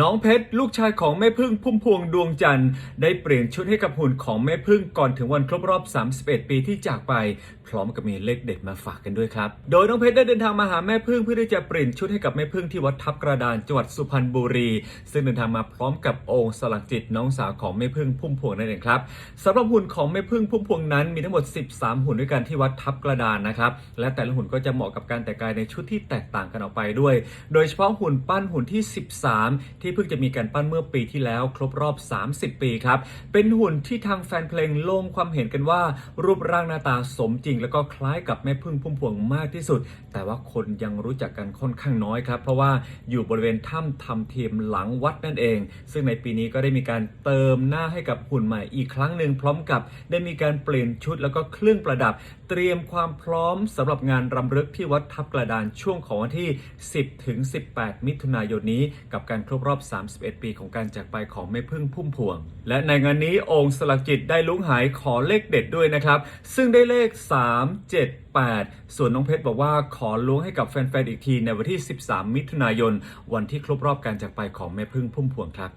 น้องเพชรลูกชายของแม่พึ่งพุ่มพวงดวงจันทร์ได้เปลี่ยนชุดให้กับหุ่นของแม่พึ่งก่อนถึงวันครบรอบ 31 ปีที่จากไป พร้อมกับมีเลขเด็ดมาฝากกันด้วยครับ โดยน้องเพชรได้เดินทางมาหาแม่พึ่งเพื่อที่จะเปลี่ยนชุดให้กับแม่พึ่งที่วัดทับกระดานจังหวัดสุพรรณบุรี ซึ่งเดินทางมาพร้อมกับองค์สลักจิตน้องสาวของแม่พึ่งพุ่มพวงนั่นเองครับสำหรับหุ่นของแม่พึ่งพุ่มพวงนั้นมีทั้งหมด 13 หุ่นด้วยกันที่วัดทับกระดานนะครับและแต่ละหุ่นก็จะเหมาะกับการแต่งกายในชุดที่แตกต่างกันออกไปด้วย โดยเฉพาะหุ่นปั้นหุ่นที่ 13ที่เพิ่งจะมีการปั้นเมื่อปีที่แล้วครบรอบ 30 ปีครับ เป็นหุ่นที่ทางแฟนเพลงลงความเห็นกันว่า รูปร่างหน้าตาสมจริง แล้วก็คล้ายกับแม่พึ่งพุ่มพวงมากที่สุด แต่ว่าคนยังรู้จักกันค่อนข้างน้อยครับ เพราะว่าอยู่บริเวณถ้ำทำเทียมหลังวัดนั่นเอง ซึ่งในปีนี้ก็ได้มีการเติมหน้าให้กับหุ่นใหม่อีกครั้งหนึ่งพร้อมกับได้มีการเปลี่ยนชุดแล้วก็เครื่องประดับ เตรียมความพร้อมสำหรับงานรำลึกที่วัดทับกระดานช่วงของวันที่ 10 ถึง 18 มิถุนายนนี้กับการครบรอบอบ 31 ปีของการจากไปของแม่พึ่งพุ่มพวง และในงานนี้องค์สลักจิตได้ลุ้งหายขอเลขเด็ดด้วยนะครับ ซึ่งได้เลข 3 7 8 ส่วนน้องเพชรบอกว่าขอล้วงให้กับแฟนๆอีกทีในวันที่ 13 มิถุนายน วันที่ครบรอบการจากไปของแม่พึ่งพุ่มพวงครับ